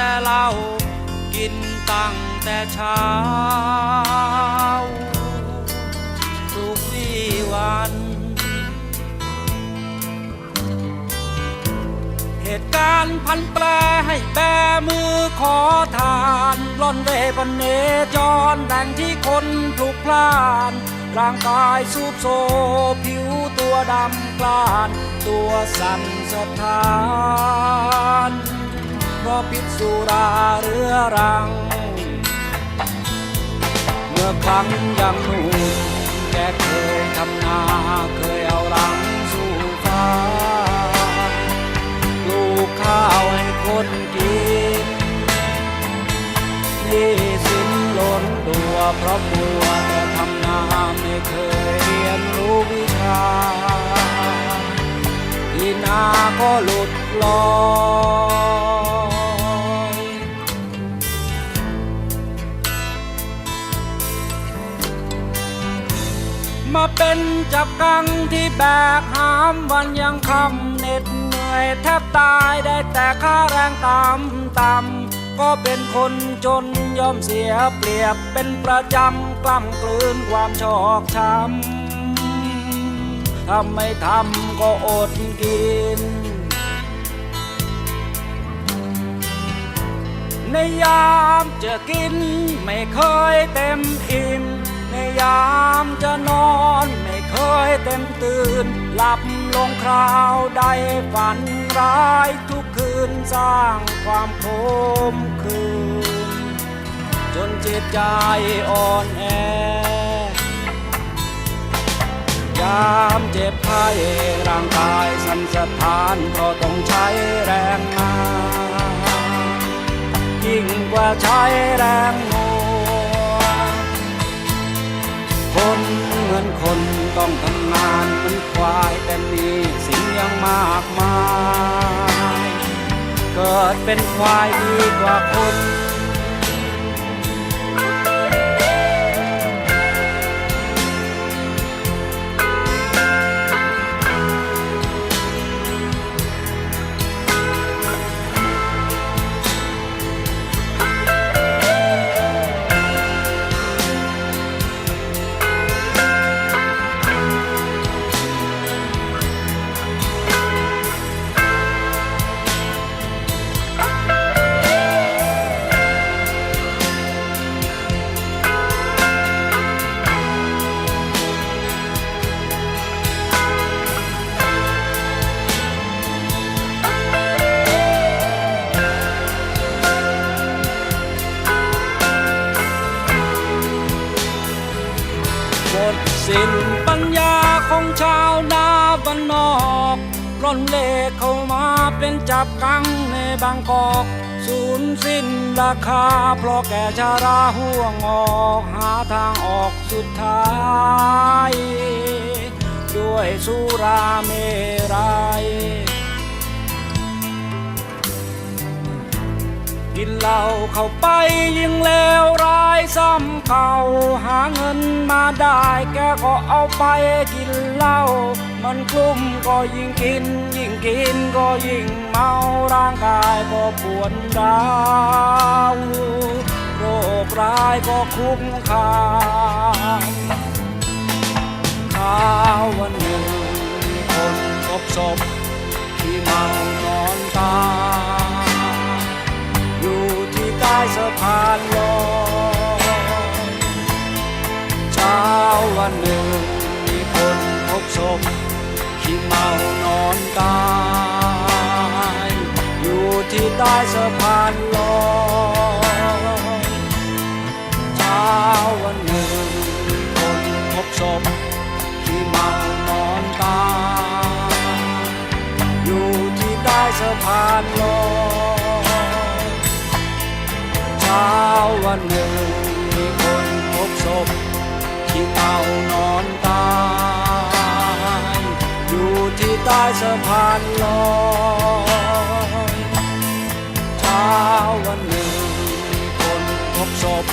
แต่เหล้ากินตั้งแต่เช้า ทุกวี่วัน เหตุการณ์พันแปรให้แบมือขอทานล่อนเร่ปนเนจรแหล่งที่คนพลุกพล่านร่างกายสูบโซผิวตัวดำกลาน ตัวสั่นสะท้าน ราะพิษสุราเรื้อรัง เมื่อครั้งยังหนุ่มแกเคยทำนาเคยเอารังสู่ฟ้าปลูกข้าวให้คนกินนี่สินล้นตัวเพราะมัวแต่ทำนาไม่เคยเรียนรู้วิชาที่นาก็หลุดลอย จับกังที่แบกหามวันยังคำเหน็ดเหนื่อยแทบตายได้แต่ค่าแรงตามต่ำก็เป็นคนจนยอมเสียเปรียบเป็นประจำกล้ำกลืนความชอกช้ำทำไม่ทำก็อดกิน ในยามจะกินไม่เคยเต็มอิ่มในยามจะน ยเต็มตื่น หลับลงคราวใดฝันร้ายทุกคืนสร้างความโคมคืน จนจิตใจอ่อนแอยามเจ็บไข้ร่างกายสั่นสะท้านก็ต้องใช้แรงงานยิ่งกว่าใช้แรงงัว เหมือนคนต้องทำงานเหมือนควายแต่มีสิ่งยังมากมาย เกิดเป็นควายดีกว่าคน ร่อนเล่เข้ามาเป็นจับกังในบางกอก สูญสิ้นราคา เพราะแก่ชาราห่วงออกหาทางออกสุดท้าย ด้วยสุราเมรัยกินเหล้าเข้าไปยิ่งเลว ซ้ำเขาหาเงินมาได้แกก็เอาไปกินเหล้ามันกลุ่มก็ยิ่งกิน ยิ่งกินก็ยิ่งเมาร่างกายก็ปวดร้าวโรคร้ายก็คุ้มคามข้าววันหนึ่งคนพบศพที่เมานอนตายอยู่ที่ใต้สะพานลอย ช้าวันหนึ่ง มีคนพบศพที่เมานอนตาย อยู่ที่ใต้สะพานลอยเช้าวันหนึ่งคนพบศพ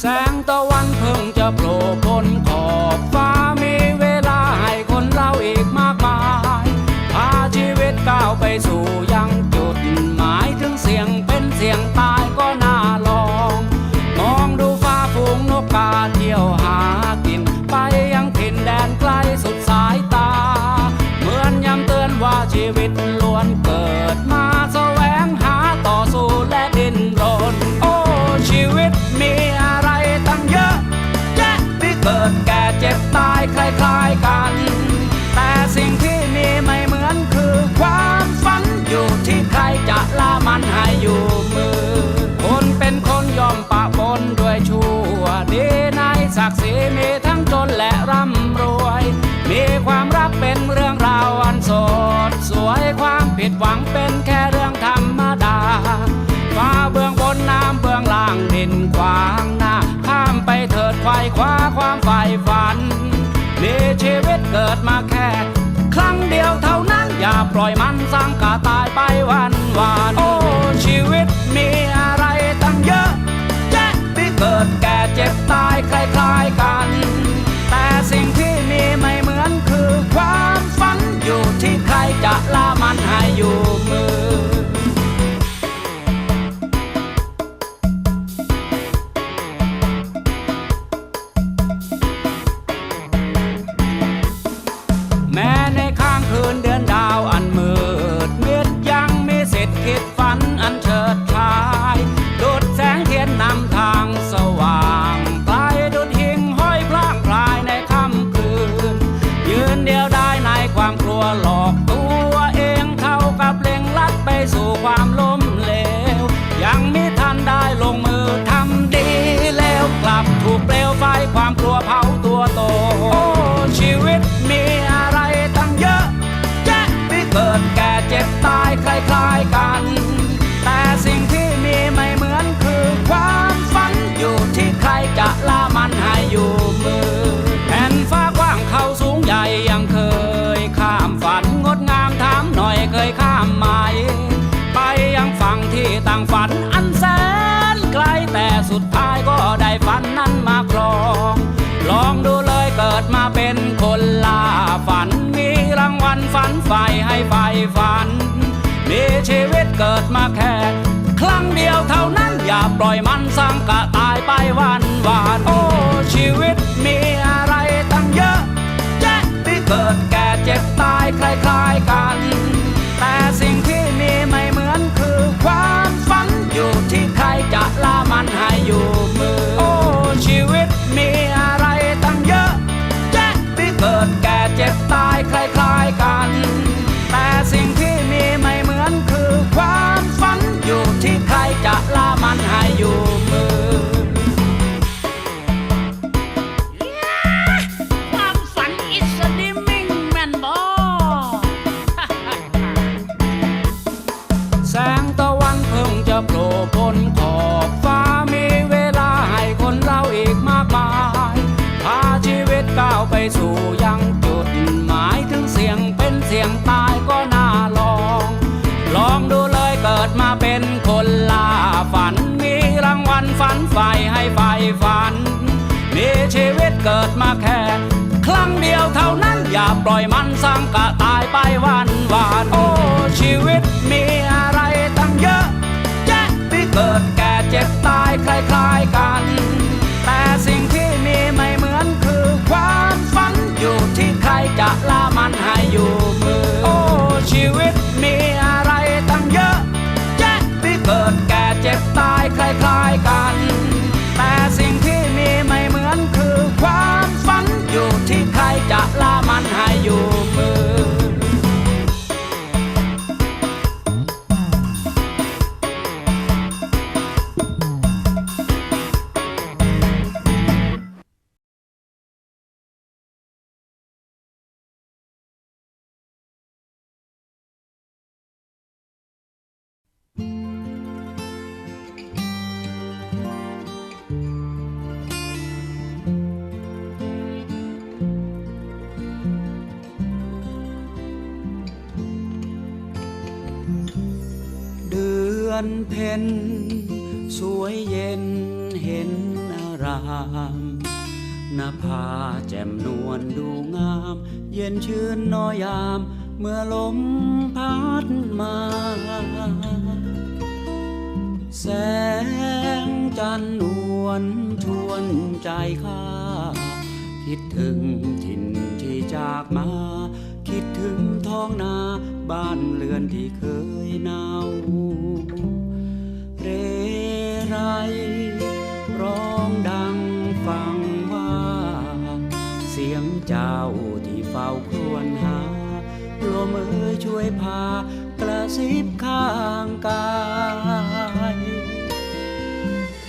แสงตะวันเพิ่งจะโผล่พ้น หวังเป็นแค่เรื่องธรรมดา ฟ้าเบื้องบนน้ำเบื้องล่างดินขวางหน้า ข้ามไปเถิดไขว้คว้าความใฝ่ฝัน มีชีวิตเกิดมาแค่ ครั้งเดียวเท่านั้นอย่าปล่อยมันสร้งกาตายไป ต่างฝันอันแสนไกลแต่สุดท้ายก็ได้ฝันนั้นมาครอง ลองดูเลยเกิดมาเป็นคนลาฝัน มีรางวัลฝันใฝ่ให้ใฝ่ฝัน มีชีวิตเกิดมาแค่ครั้งเดียวเท่านั้นอย่าปล่อยมันสร้างกะตายไปวันวานโอ้ชีวิตมีอะไรตั้งเยอะแยะที่เกิดแก่เจ็บตายใคร็บตายคล้ายๆกัน แต่สิ่ง ฝันฝันใฝ่ให้ไฟฝัน มีชีวิตเกิดมาแค่ครั้งเดียวเท่านั้นอย่าปล่อยมันสร้างกะตายไปวันวานโอ้ชีวิตมีอะไรตั้งเยอะแยะที่เกิดแก่เจ็บตายคล้ายๆกัน อนเพนสวยเย็นเห็นอารามนภาแจ่มนวลดูงาม เย็นชื่นน้อยยาม เมื่อลมพัดมา แสงจันทร์นวลชวนใจข้า คิดถึงถิ่นที่จากมา คิดถึงท้องนา บ้านเรือนที่เคยหนาวเรไรร้องดังฟังว่า เสียงเจ้าที่เฝ้าครวญหาลมเอ่ยช่วยพากระซิบข้างกาย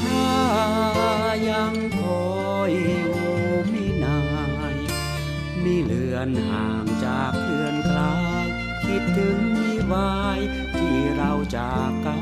ข้ายังคอยอยู่ไม่นายมีเลือนห่าง ถึงวิวายที่เราจากกัน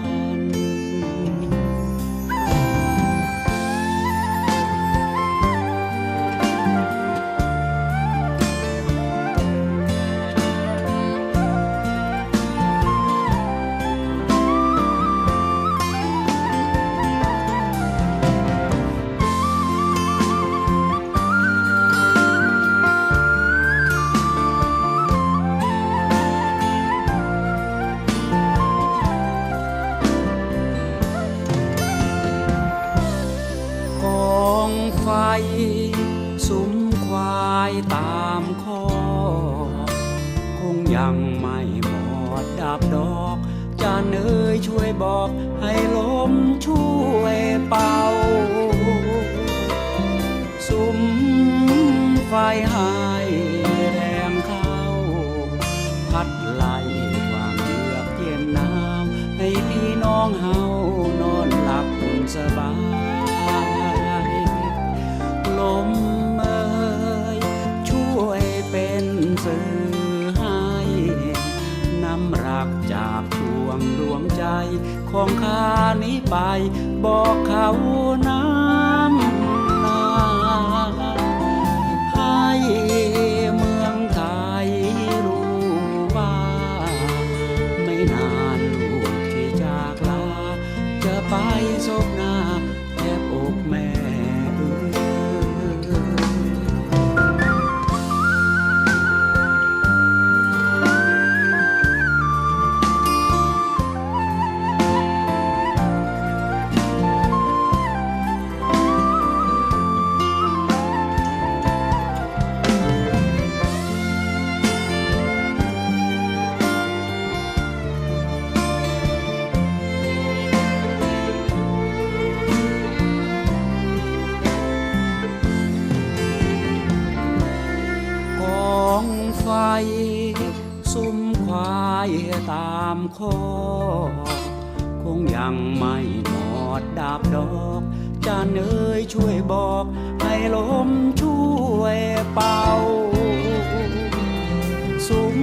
สบายลมเอ่ยช่วยเป็นสื่อให้นำรักจากดวงดวงใจของข้านี้ไป บอกเขานะ อกจานเอ๋ยช่วยบอก ให้ลมช่วยเป่า สุม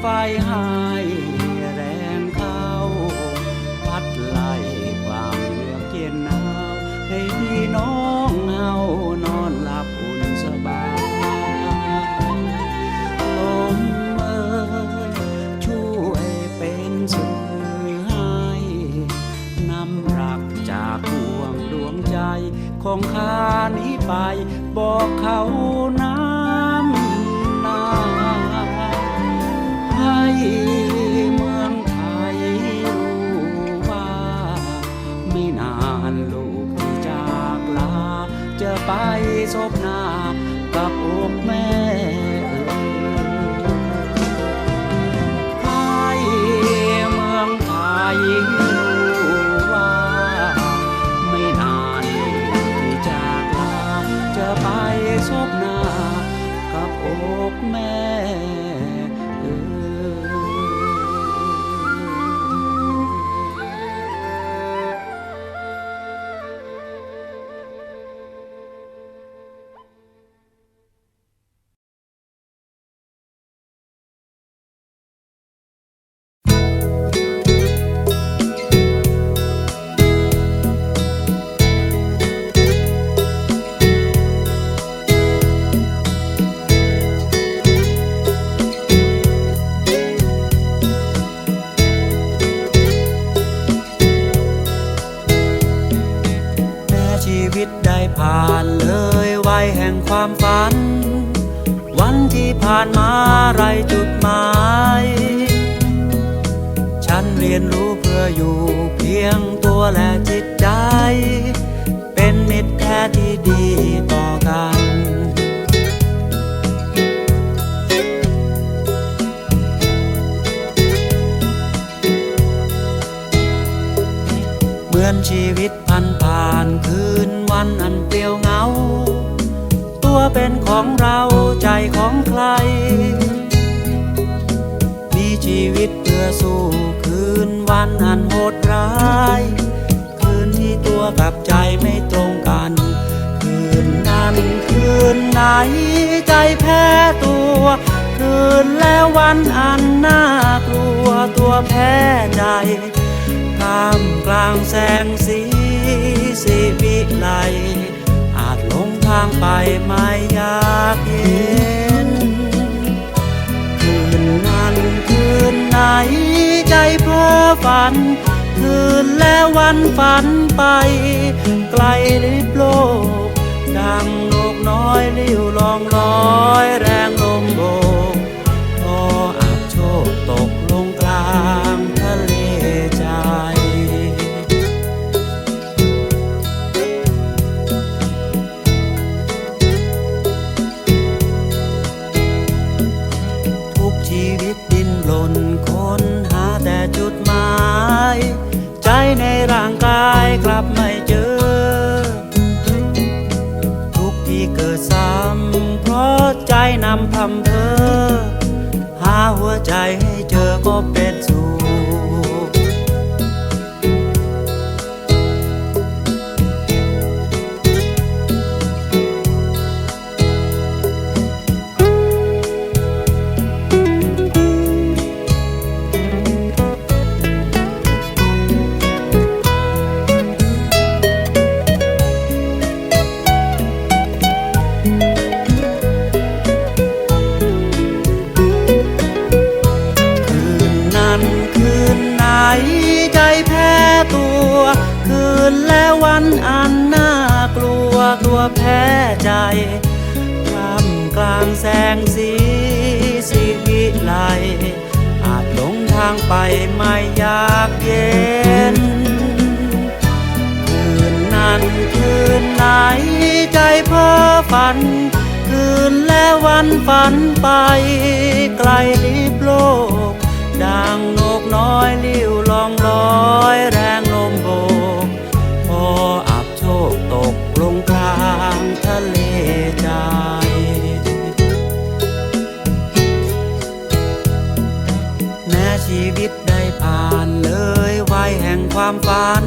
ไฟหา ไปบอกเขาน้ำนาให้ ฉันเรียนรู้เพื่ออยู่เพียงตัวและจิตใจ เป็นมิตรแท้ที่ดีต่อกันเหมือนชีวิตพันผ่านคืนวันอันเปลี่ยวเหงา ตัวเป็นของเราใจของใคร ชีวิตเพื่อสู้คืนวันอันโหดร้าย คืนที่ตัวกับใจไม่ตรงกัน คืนนั้นคืนไหนใจแพ้ตัว คืนแล้ววันอันน่ากลัวตัวแพ้ใจท่ามกลางแสงสีสีวิไลอาจหลงทางไปไม่อยากเห็น นไหนใจเพ้อฝัน คืนและววันฝันไป ไกลลิบโลก ดังนกน้อยลิ้วลองลอยแรงลมโบ นั้นคืนไหนใจเพ้อฝัน คืนและวันฝันไป ไกลลิบโลกดังนกน้อยลิ้วลองลอยแรงลมโบกพออับโชคตกลงกลางทะเลใจแม้ชีวิตได้ผ่านเลยวัยแห่งความฝัน